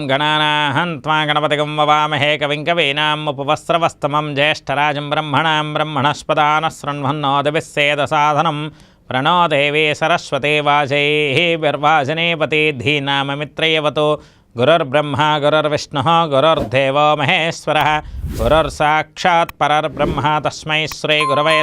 ॐ गणपति त्वा गणपतिगं ववामहे ज्येष्ठराज कवीनाम् उपवस्त्रवस्तमं ज्येष्ठराजं साधनम ब्रह्मणस्पदानः शृण्वन्नोदभिः सेदसाधनं प्रणो देवी बिर्वाजने पते विर्वाजनेपति धीनाममित्रयवतो। गुरुर्ब्रह्मा, गुरुर्विष्णुः, गुरुर्देवो महेश्वरः। गुरुर्साक्षात् परर्ब्रह्मा तस्मै श्रीगुरवै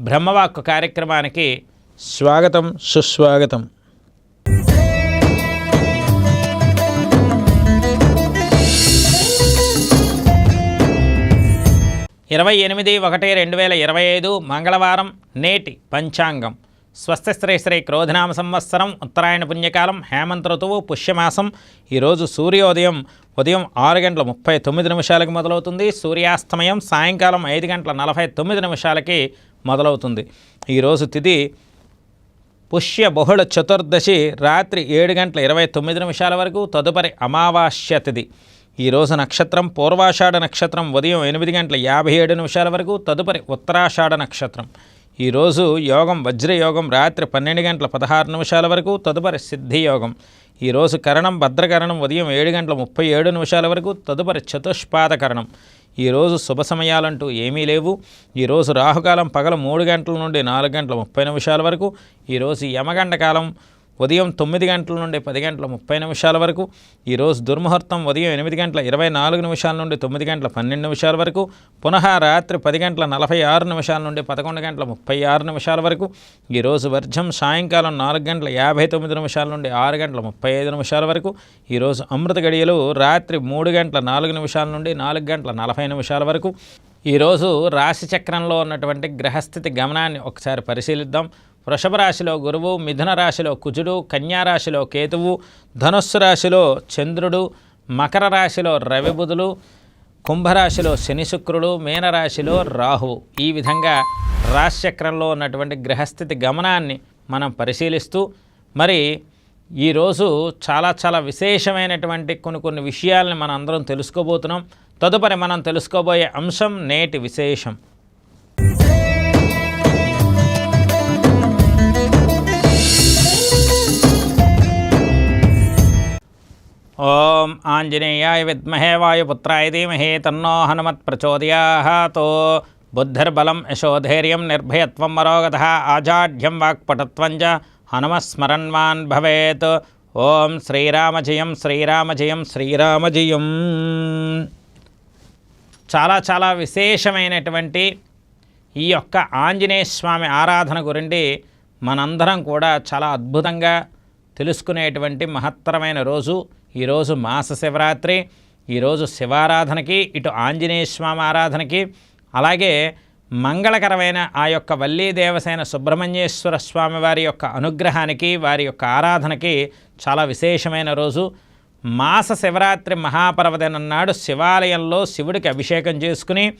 బ్రహ్మవాక్కు కార్యక్రమానికి స్వాగతం సుస్వాగతం. ఇరవై ఎనిమిది ఒకటి రెండు వేల ఇరవై ఐదు మంగళవారం నేటి పంచాంగం. స్వస్తి శ్రీ శ్రీ క్రోధనామ సంవత్సరం ఉత్తరాయణ పుణ్యకాలం హేమంత ఋతువు పుష్యమాసం. ఈరోజు సూర్యోదయం ఉదయం ఆరు గంటల ముప్పై తొమ్మిది నిమిషాలకి మొదలవుతుంది. సూర్యాస్తమయం సాయంకాలం ఐదు గంటల నలభై తొమ్మిది నిమిషాలకి మొదలవుతుంది. ఈరోజు తిథి పుష్య బహుళ చతుర్దశి రాత్రి ఏడు గంటల ఇరవై తొమ్మిది నిమిషాల వరకు తదుపరి అమావాస్య తిథి ఈరోజు నక్షత్రం పూర్వాషాఢ నక్షత్రం ఉదయం ఎనిమిది గంటల యాభై ఏడు నిమిషాల వరకు తదుపరి ఉత్తరాషాఢ నక్షత్రం. ఈరోజు యోగం వజ్రయోగం రాత్రి పన్నెండు గంటల పదహారు నిమిషాల వరకు తదుపరి సిద్ధి యోగం. ఈరోజు కరణం భద్రకరణం ఉదయం ఏడు గంటల ముప్పై ఏడు నిమిషాల వరకు తదుపరి చతుష్పాద కరణం. ఈరోజు శుభ సమయాలంటూ ఏమీ లేవు. ఈరోజు రాహుకాలం పగల మూడు గంటల నుండి నాలుగు గంటల ముప్పై నిమిషాల వరకు ఈరోజు యమగండ కాలం ఉదయం తొమ్మిది గంటల నుండి పది గంటల ముప్పై నిమిషాల వరకు ఈరోజు దుర్ముహూర్తం ఉదయం ఎనిమిది గంటల ఇరవై నాలుగు నిమిషాల నుండి తొమ్మిది గంటల పన్నెండు నిమిషాల వరకు పునః రాత్రి పది గంటల నలభై ఆరు నిమిషాల నుండి పదకొండు గంటల ముప్పై ఆరు నిమిషాల వరకు ఈరోజు వర్జం సాయంకాలం నాలుగు గంటల యాభై తొమ్మిది నిమిషాల నుండి ఆరు గంటల ముప్పై ఐదు నిమిషాల వరకు ఈరోజు అమృత గడియలు రాత్రి మూడు గంటల నాలుగు నిమిషాల నుండి నాలుగు గంటల నలభై నిమిషాల వరకు. ఈరోజు రాశి చక్రంలో ఉన్నటువంటి గ్రహస్థితి గమనాన్ని ఒకసారి పరిశీలిద్దాం. వృషభ రాశిలో గురువు మిథున రాశిలో కుజుడు కన్యారాశిలో కేతువు ధనుస్సు రాశిలో చంద్రుడు మకర రాశిలో రవిబుధులు కుంభరాశిలో శని శుక్రుడు మీనరాశిలో రాహువు ఈ విధంగా రాశిచక్రంలో ఉన్నటువంటి గ్రహస్థితి గమనాన్ని మనం పరిశీలిస్తూ మరి ఈరోజు చాలా చాలా విశేషమైనటువంటి కొన్ని కొన్ని విషయాల్ని మనం అందరం తెలుసుకోబోతున్నాం. తదుపరి మనం తెలుసుకోబోయే అంశం నేటి విశేషం. ఓం ఆంజనేయాయ విద్మహే వాయుపుత్రాయ ధీమహే తన్నో హనుమత్ ప్రచోదయాతో బుద్ధిర్బలం యశోధైర్యం నిర్భయత్వం మరోగత ఆజాఢ్యం వాక్పటత్వం చ హనుమస్మరణ్వాన్ భవేత్. ఓం శ్రీరామజయం శ్రీరామజయం శ్రీరామజయం. చాలా చాలా విశేషమైనటువంటి ఈ యొక్క ఆంజనేయ స్వామి ఆరాధన గురించి మనందరం కూడా చాలా అద్భుతంగా తెలుసుకునేటువంటి మహత్తరమైన రోజు. ఈరోజు మాస శివరాత్రి ఈరోజు శివారాధనకి ఇటు ఆంజనేయ స్వామి ఆరాధనకి అలాగే మంగళకరమైన ఆ యొక్క వల్లీ దేవసేన సుబ్రహ్మణ్యేశ్వర స్వామి వారి యొక్క అనుగ్రహానికి వారి యొక్క ఆరాధనకి చాలా విశేషమైన రోజు. మాస శివరాత్రి మహాపర్వదినం నాడు శివాలయంలో శివుడికి అభిషేకం చేసుకుని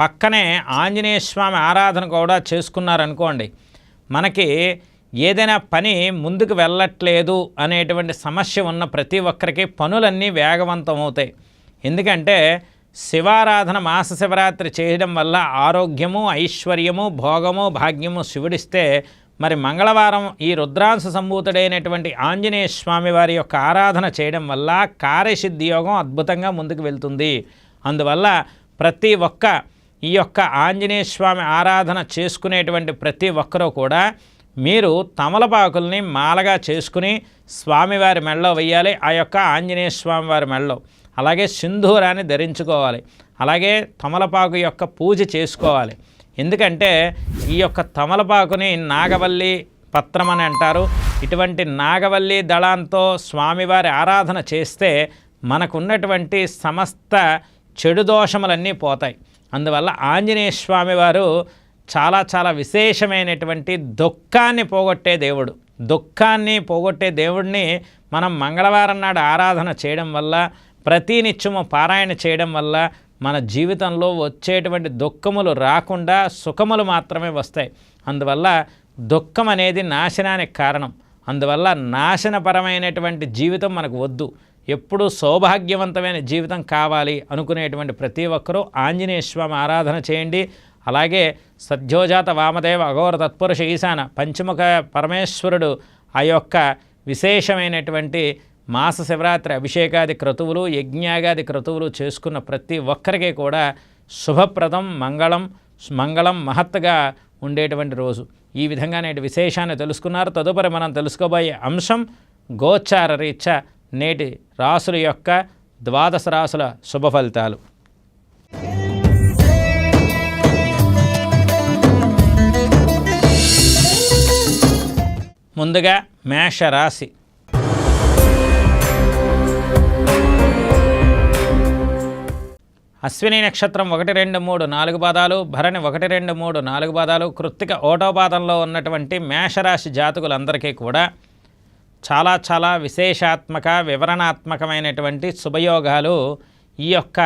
పక్కనే ఆంజనేయ స్వామి ఆరాధన కూడా చేసుకున్నారనుకోండి మనకి ఏదైనా పని ముందుకు వెళ్ళట్లేదు అనేటువంటి సమస్య ఉన్న ప్రతి ఒక్కరికి పనులన్నీ వేగవంతం అవుతాయి ఎందుకంటే శివారాధన మాస శివరాత్రి చేయడం వల్ల ఆరోగ్యము ఐశ్వర్యము భోగము భాగ్యము శివుడిస్తే మరి మంగళవారం ఈ రుద్రాంశ సంభూతుడైనటువంటి ఆంజనేయ స్వామి వారి యొక్క ఆరాధన చేయడం వల్ల కార్యసిద్ధి యోగం అద్భుతంగా ముందుకు వెళ్తుంది. అందువల్ల ప్రతి ఒక్క ఈ యొక్క ఆంజనేయ స్వామి ఆరాధన చేసుకునేటువంటి ప్రతి ఒక్కరూ కూడా మీరు తమలపాకుల్ని మాలగా చేసుకుని స్వామివారి మెడలో వెయ్యాలి ఆ యొక్క ఆంజనేయ స్వామి వారి అలాగే సింధూరాన్ని ధరించుకోవాలి అలాగే తమలపాకు యొక్క పూజ చేసుకోవాలి. ఎందుకంటే ఈ యొక్క తమలపాకుని నాగవల్లి పత్రం అని అంటారు. ఇటువంటి నాగవల్లి దళాంతో స్వామివారి ఆరాధన చేస్తే మనకున్నటువంటి సమస్త చెడు దోషములన్నీ పోతాయి. అందువల్ల ఆంజనేయ స్వామివారు చాలా చాలా విశేషమైనటువంటి దుఃఖాన్ని పోగొట్టే దేవుడు. దుఃఖాన్ని పోగొట్టే దేవుడిని మనం మంగళవారం నాడు ఆరాధన చేయడం వల్ల ప్రతినిత్యము పారాయణ చేయడం వల్ల మన జీవితంలో వచ్చేటువంటి దుఃఖములు రాకుండా సుఖములు మాత్రమే వస్తాయి. అందువల్ల దుఃఖం అనేది నాశనానికి కారణం. అందువల్ల నాశనపరమైనటువంటి జీవితం మనకు వద్దు. ఎప్పుడూ సౌభాగ్యవంతమైన జీవితం కావాలి అనుకునేటువంటి ప్రతి ఒక్కరూ ఆంజనేయ స్వామి ఆరాధన చేయండి. అలాగే సద్యోజాత వామదేవ అఘోర తత్పురుష ఈశాన పంచముఖ పరమేశ్వరుడు ఆ యొక్క విశేషమైనటువంటి మాస శివరాత్రి అభిషేకాది క్రతువులు యజ్ఞాగాది క్రతువులు చేసుకున్న ప్రతి ఒక్కరికి కూడా శుభప్రదం మంగళం మంగళం మహత్తుగా ఉండేటువంటి రోజు. ఈ విధంగా నేటి విశేషాన్ని తెలుసుకున్నారు. తదుపరి మనం తెలుసుకోబోయే అంశం గోచార రీత్యా నేటి రాసుల యొక్క ద్వాదశ రాసుల శుభ ఫలితాలు. ముందుగా మేషరాశి. అశ్విని నక్షత్రం ఒకటి రెండు మూడు నాలుగు పాదాలు భరణి ఒకటి రెండు మూడు నాలుగు పాదాలు కృత్తిక ఓటో పాదంలో ఉన్నటువంటి మేషరాశి జాతకులందరికీ కూడా చాలా చాలా విశేషాత్మక వివరణాత్మకమైనటువంటి శుభయోగాలు ఈ యొక్క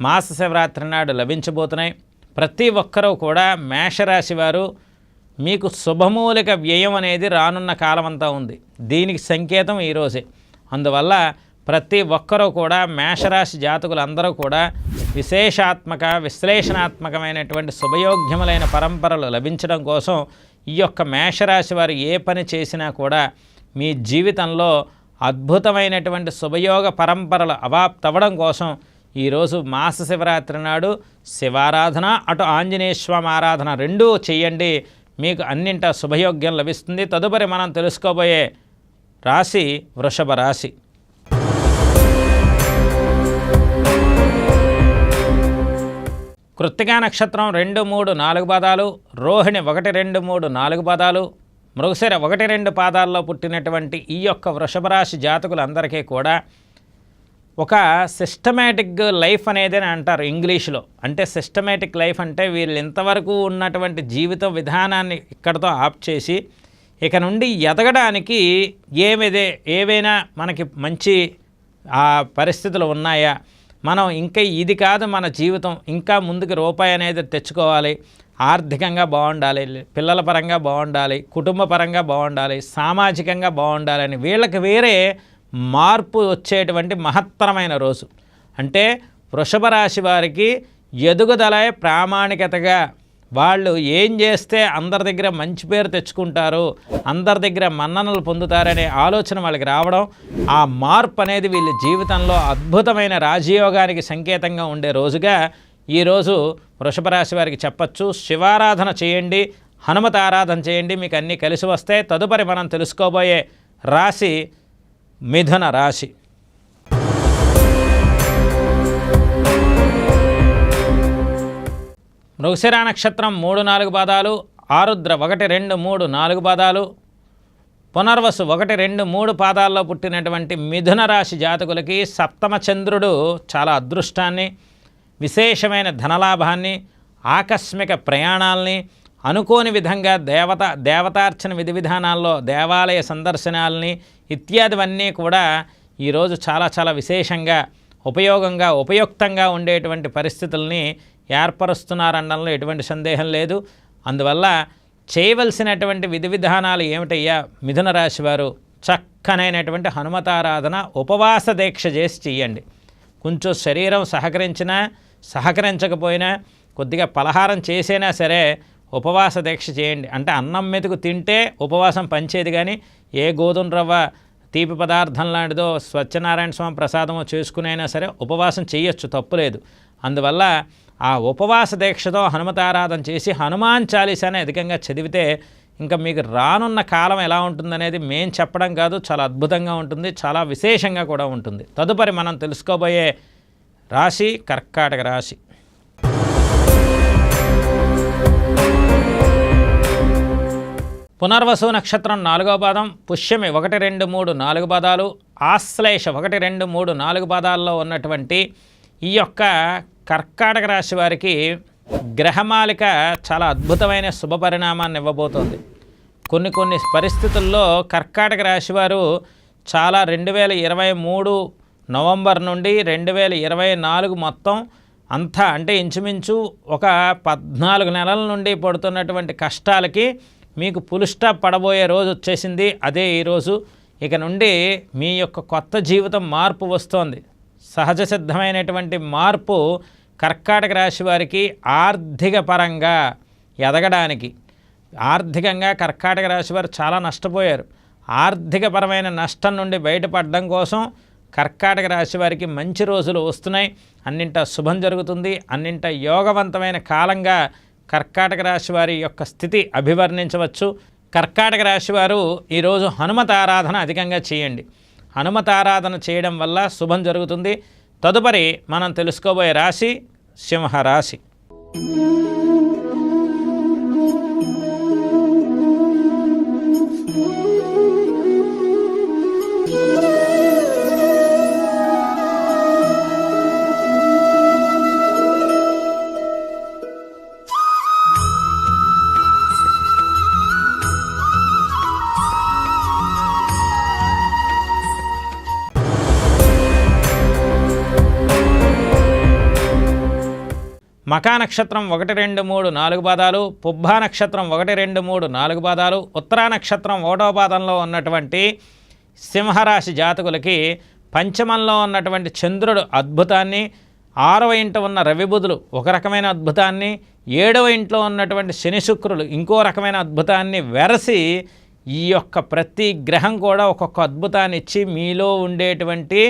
మాస శివరాత్రి నాడు లభించబోతున్నాయి. ప్రతి ఒక్కరూ కూడా మేషరాశి వారు మీకు శుభమూలిక వ్యయం అనేది రానున్న కాలం అంతా ఉంది. దీనికి సంకేతం ఈరోజే అందువల్ల ప్రతి ఒక్కరూ కూడా మేషరాశి జాతకులందరూ కూడా విశేషాత్మక విశ్లేషణాత్మకమైనటువంటి శుభయోగ్యములైన పరంపరలు లభించడం కోసం ఈ యొక్క మేషరాశి వారు ఏ పని చేసినా కూడా మీ జీవితంలో అద్భుతమైనటువంటి శుభయోగ పరంపరలు అవాప్తవ్వడం కోసం ఈరోజు మాస శివరాత్రి నాడు శివారాధన అటు ఆంజనేయ స్వామి ఆరాధన రెండూ చేయండి. మీకు అన్నింట శుభయోగ్యం లభిస్తుంది. తదుపరి మనం తెలుసుకోబోయే రాశి వృషభ రాశి. కృత్తికా నక్షత్రం రెండు మూడు నాలుగు పాదాలు. రోహిణి ఒకటి రెండు మూడు నాలుగు పాదాలు. మృగశిర ఒకటి రెండు పాదాల్లో పుట్టినటువంటి ఈ యొక్క వృషభ రాశి జాతకులందరికీ కూడా ఒక సిస్టమేటిక్ లైఫ్ అనేది అని అంటారు ఇంగ్లీష్లో. అంటే సిస్టమేటిక్ లైఫ్ అంటే వీళ్ళు ఇంతవరకు ఉన్నటువంటి జీవిత విధానాన్ని ఇక్కడతో ఆప్ చేసి ఇక నుండి ఎదగడానికి ఏమిదే ఏవైనా మనకి మంచి ఆ పరిస్థితులు ఉన్నాయా? మనం ఇంకా ఇది కాదు మన జీవితం ఇంకా ముందుకు రూపాయి అనేది తెచ్చుకోవాలి. ఆర్థికంగా బాగుండాలి పిల్లల పరంగా బాగుండాలి కుటుంబ పరంగా బాగుండాలి సామాజికంగా బాగుండాలని వీళ్ళకి వేరే మార్పు వచ్చేటువంటి మహత్తరమైన రోజు. అంటే వృషభ రాశి వారికి ఎదుగుదల ప్రామాణికతగా. వాళ్ళు ఏం చేస్తే అందరి దగ్గర మంచి పేరు తెచ్చుకుంటారు అందరి దగ్గర మన్ననలు పొందుతారనే ఆలోచన వాళ్ళకి రావడం ఆ మార్పు అనేది వీళ్ళ జీవితంలో అద్భుతమైన రాజయోగానికి సంకేతంగా ఉండే రోజుగా ఈరోజు వృషభ రాశి వారికి చెప్పచ్చు. శివారాధన చేయండి హనుమత ఆరాధన చేయండి మీకు అన్నీ కలిసి వస్తే తదుపరి మనం తెలుసుకోబోయే రాశి మిథున రాశి. మృగశిర నక్షత్రం మూడు నాలుగు పాదాలు ఆరుద్ర ఒకటి రెండు మూడు నాలుగు పాదాలు పునర్వసు ఒకటి రెండు మూడు పాదాల్లో పుట్టినటువంటి మిథున రాశి జాతకులకి సప్తమ చంద్రుడు చాలా అదృష్టాన్ని విశేషమైన ధనలాభాన్ని ఆకస్మిక ప్రయాణాల్ని అనుకోని విధంగా దేవత దేవతార్చన విధి విధానాల్లో దేవాలయ సందర్శనాల్ని ఇత్యాదివన్నీ కూడా ఈరోజు చాలా చాలా విశేషంగా ఉపయోగంగా ఉపయుక్తంగా ఉండేటువంటి పరిస్థితుల్ని ఏర్పరుస్తున్నారనడంలో ఎటువంటి సందేహం లేదు. అందువల్ల చేయవలసినటువంటి విధి విధానాలు ఏమిటయ్యా? మిథున రాశి వారు చక్కనైనటువంటి హనుమతారాధన ఉపవాస దీక్ష చేసి చెయ్యండి కొంచెం శరీరం సహకరించినా సహకరించకపోయినా కొద్దిగా పలహారం చేసైనా సరే ఉపవాస దీక్ష చేయండి. అంటే అన్నం మెతుకు తింటే ఉపవాసం పంచేది కానీ ఏ గోధుమ రవ్వ తీపి పదార్థం లాంటిదో స్వచ్ఛనారాయణ స్వామి ప్రసాదమో చేసుకునైనా సరే ఉపవాసం చేయొచ్చు తప్పులేదు అందువల్ల ఆ ఉపవాస దీక్షతో హనుమతారాధన చేసి హనుమాన్ చాలీసాని అధికంగా చదివితే ఇంకా మీకు రానున్న కాలం ఎలా ఉంటుందనేది మేం చెప్పడం కాదు చాలా అద్భుతంగా ఉంటుంది చాలా విశేషంగా కూడా ఉంటుంది. తదుపరి మనం తెలుసుకోబోయే రాశి కర్కాటక రాశి. పునర్వసు నక్షత్రం నాలుగో పాదం పుష్యమి ఒకటి రెండు మూడు నాలుగు పాదాలు ఆశ్లేష ఒకటి రెండు మూడు నాలుగు పాదాల్లో ఉన్నటువంటి ఈ యొక్క కర్కాటక రాశి వారికి గ్రహమాలిక చాలా అద్భుతమైన శుభ పరిణామాన్ని ఇవ్వబోతోంది. కొన్ని కొన్ని పరిస్థితుల్లో కర్కాటక రాశి వారు చాలా రెండు వేల ఇరవై మూడు నవంబర్ నుండి రెండు వేల ఇరవై నాలుగు మొత్తం అంతా అంటే ఇంచుమించు ఒక పద్నాలుగు నెలల నుండి పడుతున్నటువంటి కష్టాలకి మీకు పులుస్టా పడబోయే రోజు వచ్చేసింది. అదే ఈరోజు ఇక నుండి మీ యొక్క కొత్త జీవితం మార్పు వస్తోంది. సహజ సిద్ధమైనటువంటి మార్పు కర్కాటక రాశి వారికి ఆర్థిక పరంగా ఎదగడానికి. ఆర్థికంగా కర్కాటక రాశి వారు చాలా నష్టపోయారు. ఆర్థికపరమైన నష్టం నుండి బయటపడడం కోసం కర్కాటక రాశి వారికి మంచి రోజులు వస్తున్నాయి. అన్నింట శుభం జరుగుతుంది. అన్నింట యోగవంతమైన కాలంగా కర్కాటక రాశి వారి యొక్క స్థితి అభివర్ణించవచ్చు. కర్కాటక రాశి వారు ఈరోజు హనుమత ఆరాధన అధికంగా చేయండి. హనుమత ఆరాధన చేయడం వల్ల శుభం జరుగుతుంది. తదుపరి మనం తెలుసుకోబోయే రాశి సింహరాశి. మకా నక్షత్రం ఒకటి రెండు మూడు నాలుగు పాదాలు పుబ్బా నక్షత్రం ఒకటి రెండు మూడు నాలుగు పాదాలు ఉత్తరా నక్షత్రం ఒకటో పాదంలో ఉన్నటువంటి సింహరాశి జాతకులకి పంచమంలో ఉన్నటువంటి చంద్రుడు అద్భుతాన్ని ఆరవ ఇంట ఉన్న రవిబుధులు ఒక రకమైన అద్భుతాన్ని ఏడవ ఇంట్లో ఉన్నటువంటి శని శుక్రులు ఇంకో రకమైన అద్భుతాన్ని వెరసి ఈ యొక్క ప్రతి గ్రహం కూడా ఒక్కొక్క అద్భుతాన్ని ఇచ్చి మీలో ఉండేటువంటి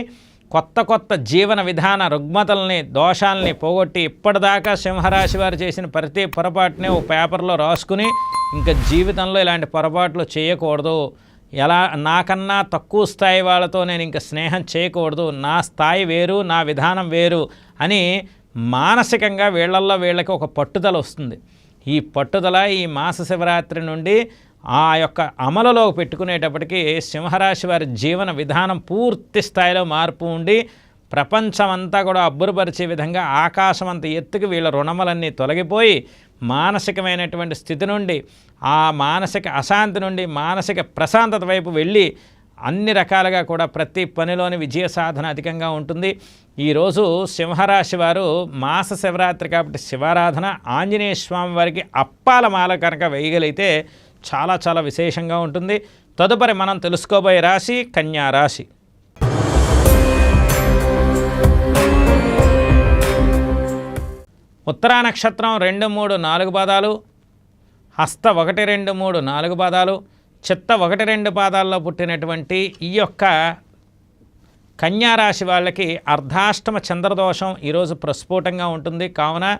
కొత్త కొత్త జీవన విధాన రుగ్మతల్ని దోషాలని పోగొట్టి ఇప్పటిదాకా సింహరాశి వారు చేసిన ప్రతి పొరపాటుని ఓ పేపర్లో రాసుకుని ఇంకా జీవితంలో ఇలాంటి పొరపాట్లు చేయకూడదు. ఎలా నాకన్నా తక్కువ స్థాయి వాళ్ళతో నేను ఇంకా స్నేహం చేయకూడదు. నా స్థాయి వేరు నా విధానం వేరు అని మానసికంగా వీళ్ళల్లో వీళ్ళకి ఒక పట్టుదల వస్తుంది. ఈ పట్టుదల ఈ మాస శివరాత్రి నుండి ఆ యొక్క అమలులో పెట్టుకునేటప్పటికీ సింహరాశి వారి జీవన విధానం పూర్తి స్థాయిలో మార్పు ఉండి ప్రపంచమంతా కూడా అబ్బురపరిచే విధంగా ఆకాశం అంత ఎత్తుకు వీళ్ళ రుణములన్నీ తొలగిపోయి మానసికమైనటువంటి స్థితి నుండి ఆ మానసిక అశాంతి నుండి మానసిక ప్రశాంతత వైపు వెళ్ళి అన్ని రకాలుగా కూడా ప్రతి పనిలోని విజయ సాధన అధికంగా ఉంటుంది. ఈరోజు సింహరాశి వారు మాస శివరాత్రి కాబట్టి శివారాధన ఆంజనేయ స్వామి వారికి అప్పాల మాల కనుక వేయగలిగితే చాలా చాలా విశేషంగా ఉంటుంది. తదుపరి మనం తెలుసుకోబోయే రాశి కన్యా రాశి. ఉత్తరా నక్షత్రం రెండు మూడు నాలుగు పాదాలు. హస్త ఒకటి రెండు మూడు నాలుగు పాదాలు. చిత్త ఒకటి రెండు పాదాల్లో పుట్టినటువంటి ఈ యొక్క కన్యారాశి వాళ్ళకి అర్ధాష్టమ చంద్రదోషం ఈరోజు ప్రస్ఫుటంగా ఉంటుంది. కావున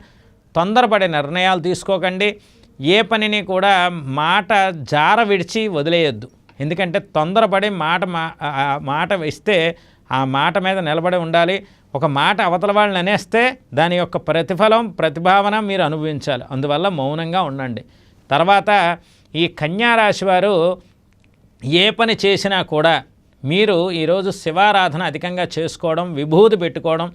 తొందరపడే నిర్ణయాలు తీసుకోకండి. ఏ పనిని కూడా మాట జార విడిచి వదిలేయొద్దు. ఎందుకంటే తొందరపడి మాట మా- మాట ఇస్తే ఆ మాట మీద నిలబడి ఉండాలి. ఒక మాట అవతల వాళ్ళని అనేస్తే దాని యొక్క ప్రతిఫలం ప్రతిభావన మీరు అనుభవించాలి. అందువల్ల మౌనంగా ఉండండి. తర్వాత ఈ కన్యారాశి వారు ఏ పని చేసినా కూడా మీరు ఈరోజు శివారాధన అధికంగా చేసుకోవడం విభూతి పెట్టుకోవడం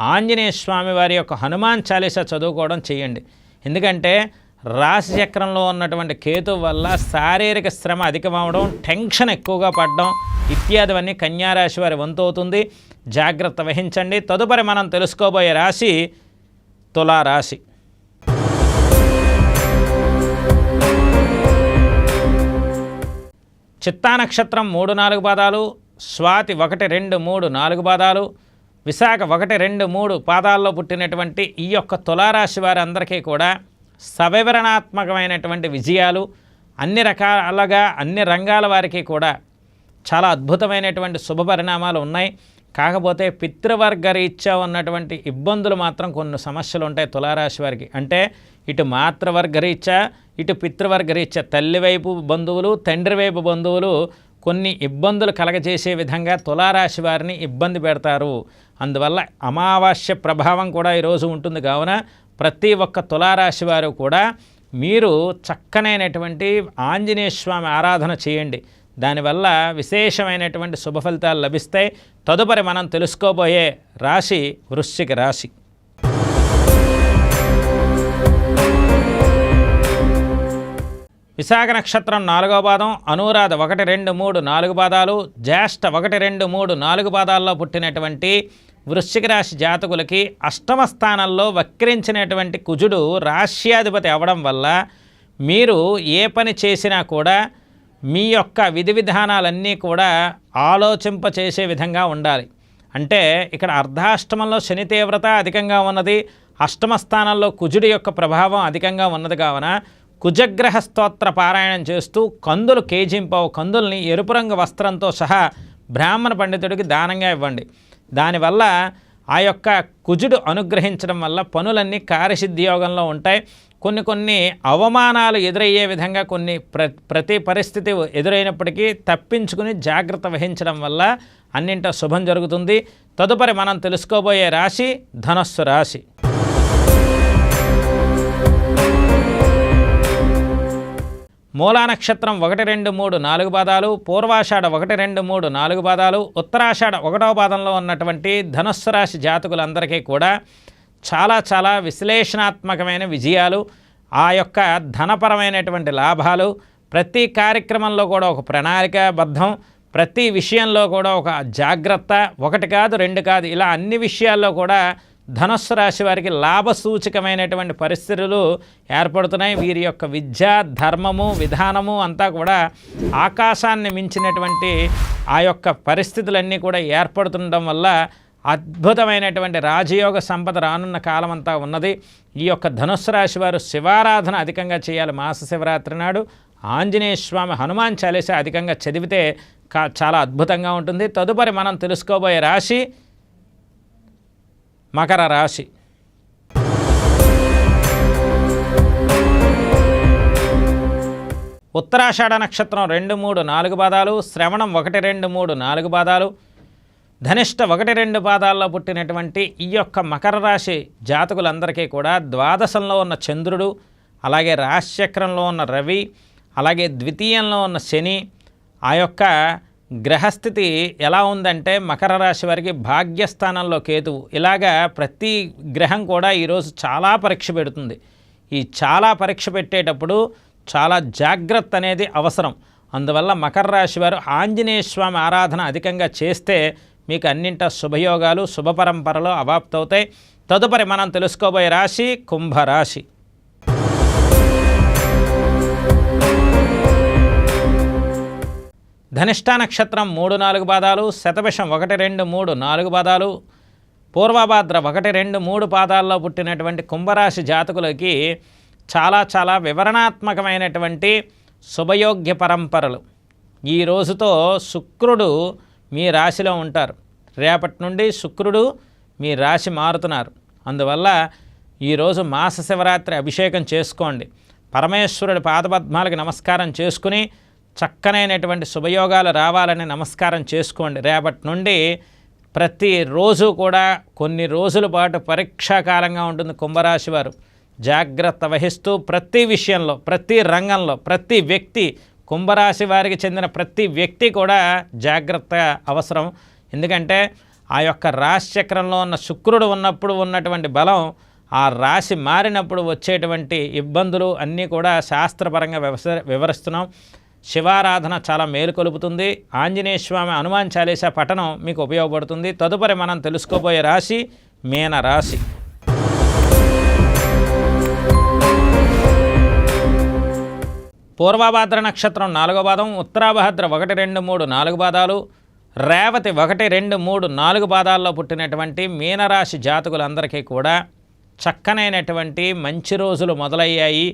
ఆంజనేయ స్వామి వారి యొక్క హనుమాన్ చాలీసా చదువుకోవడం చేయండి. ఎందుకంటే రాశి చక్రంలో ఉన్నటువంటి కేతు వల్ల శారీరక శ్రమ అధికమవడం టెన్షన్ ఎక్కువగా పడడం ఇత్యాదివన్నీ కన్యారాశి వారి వంతు అవుతుంది. జాగ్రత్త వహించండి. తదుపరి మనం తెలుసుకోబోయే రాశి తులారాశి. చిత్తా నక్షత్రం మూడు నాలుగు పాదాలు స్వాతి ఒకటి రెండు మూడు నాలుగు పాదాలు విశాఖ ఒకటి రెండు మూడు పాదాల్లో పుట్టినటువంటి ఈ యొక్క తులారాశి వారందరికీ కూడా సవివరణాత్మకమైనటువంటి విజయాలు అన్ని రకాలుగా అన్ని రంగాల వారికి కూడా చాలా అద్భుతమైనటువంటి శుభ పరిణామాలు ఉన్నాయి. కాకపోతే పితృవర్గ రీత్యా ఉన్నటువంటి ఇబ్బందులు మాత్రం కొన్ని సమస్యలు ఉంటాయి తులారాశి వారికి. అంటే ఇటు మాతృవర్గ రీత్యా ఇటు పితృవర్గ రీత్యా తల్లి వైపు బంధువులు తండ్రి వైపు బంధువులు కొన్ని ఇబ్బందులు కలగజేసే విధంగా తులారాశి వారిని ఇబ్బంది పెడతారు. అందువల్ల అమావాస్య ప్రభావం కూడా ఈరోజు ఉంటుంది. కావున ప్రతి ఒక్క తులారాశి వారు కూడా మీరు చక్కనైనటువంటి ఆంజనేయ స్వామి ఆరాధన చేయండి. దానివల్ల విశేషమైనటువంటి శుభ ఫలితాలు లభిస్తాయి. తదుపరి మనం తెలుసుకోబోయే రాశి వృశ్చిక రాశి. విశాఖ నక్షత్రం నాలుగో పాదం అనురాధ ఒకటి రెండు మూడు నాలుగు పాదాలు జ్యేష్ఠ ఒకటి రెండు మూడు నాలుగు పాదాల్లో పుట్టినటువంటి వృశ్చిక రాశి జాతకులకి అష్టమ స్థానంలో వక్రించినటువంటి కుజుడు రాశ్యాధిపతి అవ్వడం వల్ల మీరు ఏ పని చేసినా కూడా మీ యొక్క విధి విధానాలన్నీ కూడా ఆలోచింప చేసే విధంగా ఉండాలి. అంటే ఇక్కడ అర్ధాష్టమంలో శని తీవ్రత అధికంగా ఉన్నది అష్టమ స్థానంలో కుజుడి యొక్క ప్రభావం అధికంగా ఉన్నది కావున కుజగ్రహ స్తోత్ర పారాయణం చేస్తూ కందులు కేజింపవు కందుల్ని ఎరుపు రంగు వస్త్రంతో సహా బ్రాహ్మణ పండితుడికి దానంగా ఇవ్వండి. దానివల్ల ఆ యొక్క కుజుడు అనుగ్రహించడం వల్ల పనులన్నీ కార్యసిద్ధి యోగంలో ఉంటాయి. కొన్ని కొన్ని అవమానాలు ఎదురయ్యే విధంగా కొన్ని ప్ర ప్రతి పరిస్థితి ఎదురైనప్పటికీ తప్పించుకుని జాగ్రత్త వహించడం వల్ల అన్నింట శుభం జరుగుతుంది. తదుపరి మనం తెలుసుకోబోయే రాశి ధనస్సు రాశి. మూలా నక్షత్రం ఒకటి రెండు మూడు నాలుగు పాదాలు పూర్వాషాఢ ఒకటి రెండు మూడు నాలుగు పాదాలు ఉత్తరాషాఢ ఒకటవ పాదంలో ఉన్నటువంటి ధనుస్సు రాశి జాతకులందరికీ కూడా చాలా చాలా విశ్లేషణాత్మకమైన విజయాలు ఆ యొక్క ధనపరమైనటువంటి లాభాలు ప్రతి కార్యక్రమంలో కూడా ఒక ప్రణాళికాబద్ధం ప్రతి విషయంలో కూడా ఒక జాగ్రత్త ఒకటి కాదు రెండు కాదు ఇలా అన్ని విషయాల్లో కూడా ధనస్సు రాశి వారికి లాభసూచకమైనటువంటి పరిస్థితులు ఏర్పడుతున్నాయి. వీరి యొక్క విద్య ధర్మము విధానము అంతా కూడా ఆకాశాన్ని మించినటువంటి ఆ యొక్క పరిస్థితులన్నీ కూడా ఏర్పడుతుండడం వల్ల అద్భుతమైనటువంటి రాజయోగ సంపద రానున్న కాలం అంతా ఉన్నది. ఈ యొక్క ధనుస్సు రాశి వారు శివారాధన అధికంగా చేయాలి. మాస శివరాత్రి నాడు ఆంజనేయ స్వామి హనుమాన్ చాలీస అధికంగా చదివితే కా చాలా అద్భుతంగా ఉంటుంది. తదుపరి మనం తెలుసుకోబోయే రాశి మకర రాశి. ఉత్తరాషాఢ నక్షత్రం రెండు మూడు నాలుగు పాదాలు శ్రవణం ఒకటి రెండు మూడు నాలుగు పాదాలు ధనిష్ట ఒకటి రెండు పాదాల్లో పుట్టినటువంటి ఈ యొక్క మకర రాశి జాతకులందరికీ కూడా ద్వాదశంలో ఉన్న చంద్రుడు అలాగే రాశిచక్రంలో ఉన్న రవి అలాగే ద్వితీయంలో ఉన్న శని ఆ యొక్క గ్రహస్థితి ఎలా ఉందంటే మకర రాశి వారికి భాగ్యస్థానంలో కేతువు ఇలాగా ప్రతి గ్రహం కూడా ఈరోజు చాలా పరీక్ష పెడుతుంది. ఈ చాలా పరీక్ష పెట్టేటప్పుడు చాలా జాగ్రత్త అనేది అవసరం. అందువల్ల మకర రాశి వారు ఆంజనేయ స్వామి ఆరాధన అధికంగా చేస్తే మీకు అన్నింట శుభయోగాలు శుభపరంపరలు అవాప్తవుతాయి. తదుపరి మనం తెలుసుకోబోయే రాశి కుంభరాశి. ధనిష్ట నక్షత్రం మూడు నాలుగు పాదాలు శతభిషం ఒకటి రెండు మూడు నాలుగు పాదాలు పూర్వభాద్ర ఒకటి రెండు మూడు పాదాల్లో పుట్టినటువంటి కుంభరాశి జాతకులకి చాలా చాలా వివరణాత్మకమైనటువంటి శుభయోగ్య పరంపరలు. ఈ రోజుతో శుక్రుడు మీ రాశిలో ఉంటారు. రేపటి నుండి శుక్రుడు మీ రాశి మారుతున్నారు. అందువల్ల ఈరోజు మాస శివరాత్రి అభిషేకం చేసుకోండి. పరమేశ్వరుడి పాదపద్మాలకు నమస్కారం చేసుకుని చక్కనైనటువంటి శుభయోగాలు రావాలని నమస్కారం చేసుకోండి. రేపటి నుండి ప్రతిరోజు కూడా కొన్ని రోజుల పాటు పరీక్షాకాలంగా ఉంటుంది కుంభరాశి వారు. జాగ్రత్త వహిస్తూ ప్రతి విషయంలో ప్రతి రంగంలో ప్రతి వ్యక్తి కుంభరాశి వారికి చెందిన ప్రతి వ్యక్తి కూడా జాగ్రత్త అవసరం. ఎందుకంటే ఆ యొక్క రాశిచక్రంలో ఉన్న శుక్రుడు ఉన్నప్పుడు ఉన్నటువంటి బలం ఆ రాశి మారినప్పుడు వచ్చేటువంటి ఇబ్బందులు అన్నీ కూడా శాస్త్రపరంగా వివరిస్తున్నాం. శివారాధన చాలా మేలు కొలుపుతుంది. ఆంజనేయ స్వామి హనుమాన్ చాలీసా పఠనం మీకు ఉపయోగపడుతుంది. తదుపరి మనం తెలుసుకోబోయే రాశి మీన రాశి. పూర్వభాద్ర నక్షత్రం నాలుగో పాదం ఉత్తరాభద్ర ఒకటి రెండు మూడు నాలుగు పాదాలు రేవతి ఒకటి రెండు మూడు నాలుగు పాదాల్లో పుట్టినటువంటి మీనరాశి జాతకులందరికీ కూడా చక్కనైనటువంటి మంచి రోజులు మొదలయ్యాయి.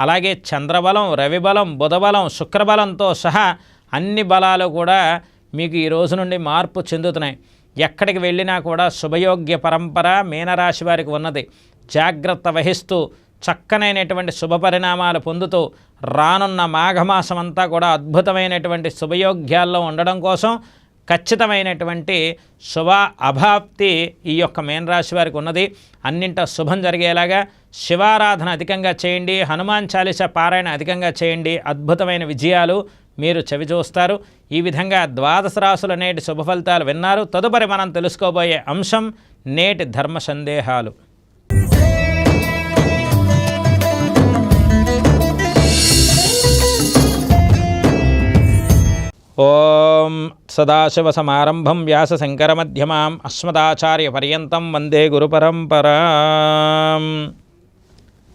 అలాగే చంద్రబలం రవిబలం బుధబలం శుక్రబలంతో సహా అన్ని బలాలు కూడా మీకు ఈ రోజు నుండి మార్పు చెందుతున్నాయి. ఎక్కడికి వెళ్ళినా కూడా శుభయోగ్య పరంపర మీనరాశి వారికి ఉన్నది. జాగ్రత్త వహిస్తూ చక్కనైనటువంటి శుభ పరిణామాలు పొందుతూ రానున్న మాఘమాసం అంతా కూడా అద్భుతమైనటువంటి శుభయోగ్యాల్లో ఉండడం కోసం ఖచ్చితమైనటువంటి శుభ అభాప్తి ఈ యొక్క మీనరాశి వారికి ఉన్నది. అన్నింట శుభం జరిగేలాగా శివారాధన అధికంగా చేయండి హనుమాన్ చాలీస పారాయణ అధికంగా చేయండి అద్భుతమైన విజయాలు మీరు చవిచూస్తారు ఈ విధంగా ద్వాదశ రాసులు నేటి శుభ ఫలితాలు విన్నారు. తదుపరి మనం తెలుసుకోబోయే అంశం నేటి ధర్మ సందేహాలు. ఓం సదాశివసమారంభం వ్యాసశంకరమధ్యమాం అస్మదాచార్యపర్యంతం వందే గురుపరంపరాం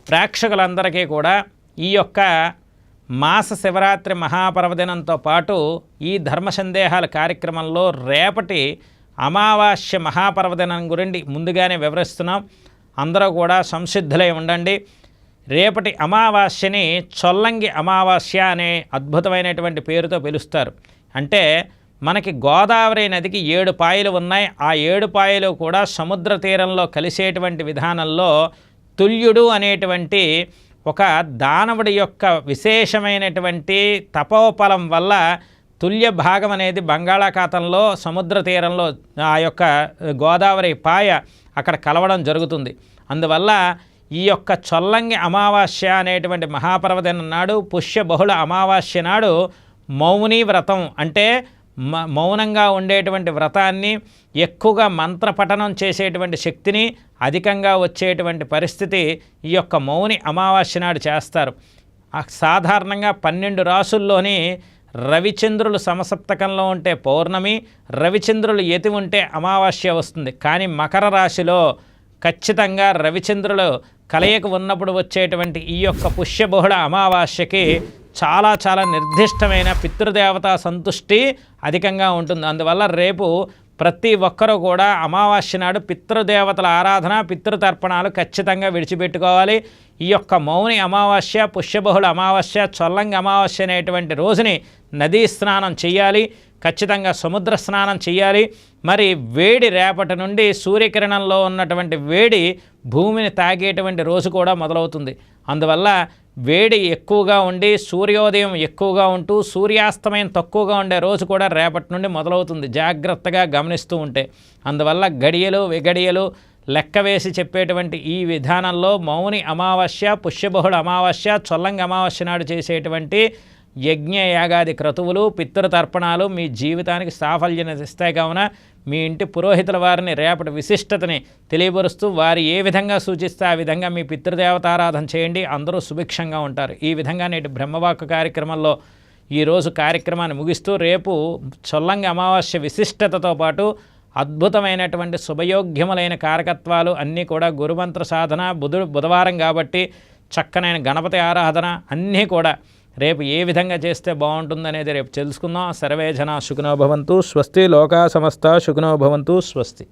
ప్రేక్షకులందరికీ కూడా ఈ యొక్క మాస శివరాత్రి మహాపర్వదినంతో పాటు ఈ ధర్మ సందేహాల కార్యక్రమంలో రేపటి అమావాస్య మహాపర్వదినం గురించి ముందుగానే వివరిస్తున్నాం. అందరూ కూడా సంసిద్ధులై ఉండండి. రేపటి అమావాస్యని చొల్లంగి అమావాస్య అనే అద్భుతమైనటువంటి పేరుతో పిలుస్తారు. అంటే మనకి గోదావరి నదికి ఏడు పాయలు ఉన్నాయి. ఆ ఏడు పాయలు కూడా సముద్ర తీరంలో కలిసేటువంటి విధానంలో తుల్యుడు అనేటువంటి ఒక దానవుడి యొక్క విశేషమైనటువంటి తపోఫలం వల్ల తుల్య భాగం అనేది బంగాళాఖాతంలో సముద్ర తీరంలో ఆ యొక్క గోదావరి పాయ అక్కడ కలవడం జరుగుతుంది. అందువల్ల ఈ యొక్క చొల్లంగి అమావాస్య అనేటువంటి మహాపర్వదిన నాడు పుష్య బహుళ అమావాస్య నాడు మౌని వ్రతం అంటే మౌనంగా ఉండేటువంటి వ్రతాన్ని ఎక్కువగా మంత్రపఠనం చేసేటువంటి శక్తిని అధికంగా వచ్చేటువంటి పరిస్థితి ఈ యొక్క మౌని అమావాస్య నాడు చేస్తారు. సాధారణంగా పన్నెండు రాసుల్లోని రవిచంద్రులు సమసప్తకంలో ఉంటే పౌర్ణమి రవిచంద్రులు ఎతి ఉంటే అమావాస్య వస్తుంది. కానీ మకర రాశిలో ఖచ్చితంగా రవిచంద్రులు కలయిక ఉన్నప్పుడు వచ్చేటువంటి ఈ యొక్క పుష్యబహుళ అమావాస్యకి చాలా చాలా నిర్దిష్టమైన పితృదేవతా సంతుష్టి అధికంగా ఉంటుంది. అందువల్ల రేపు ప్రతి ఒక్కరూ కూడా అమావాస్య నాడు పితృదేవతల ఆరాధన పితృతర్పణాలు ఖచ్చితంగా విడిచిపెట్టుకోవాలి. ఈ యొక్క మౌని అమావాస్య పుష్యబహుళ అమావాస్య చొల్లంగి అమావాస్య అనేటువంటి రోజుని నదీ స్నానం చేయాలి. ఖచ్చితంగా సముద్ర స్నానం చేయాలి. మరి వేడి రేపటి నుండి సూర్యకిరణంలో ఉన్నటువంటి వేడి భూమిని తాగేటువంటి రోజు కూడా మొదలవుతుంది. అందువల్ల వేడి ఎక్కువగా ఉండి సూర్యోదయం ఎక్కువగా ఉంటూ సూర్యాస్తమయం తక్కువగా ఉండే రోజు కూడా రేపటి నుండి మొదలవుతుంది. జాగ్రత్తగా గమనిస్తూ ఉంటే. అందువల్ల గడియలు విగడియలు లెక్క వేసి చెప్పేటువంటి ఈ విధానంలో మౌని అమావాస్య పుష్యబహుళ అమావాస్య చొల్లంగి అమావాస్య నాడు చేసేటువంటి యజ్ఞ యాగాది క్రతువులు పితృతర్పణాలు మీ జీవితానికి సాఫల్యం ఇస్తాయి కావున మీ ఇంటి పురోహితుల వారిని రేపటి విశిష్టతని తెలియపరుస్తూ వారు ఏ విధంగా సూచిస్తే ఆ విధంగా మీ పితృదేవతారాధన చేయండి. అందరూ సుభిక్షంగా ఉంటారు. ఈ విధంగా నేటి బ్రహ్మవాక్కు కార్యక్రమంలో ఈరోజు కార్యక్రమాన్ని ముగిస్తూ రేపు చొల్లంగి అమావాస్య విశిష్టతతో పాటు అద్భుతమైనటువంటి శుభయోగ్యములైన కారకత్వాలు అన్నీ కూడా గురుమంత్ర సాధన బుధు బుధవారం కాబట్టి చక్కనైన గణపతి ఆరాధన అన్నీ కూడా రేపు ఏ విధంగా చేస్తే బాగుంటుందనేది రేపు తెలుసుకుందాం. సర్వే జన సుఖినో భవంతు స్వస్తి లోకా సమస్త సుఖినో భవంతు స్వస్తి.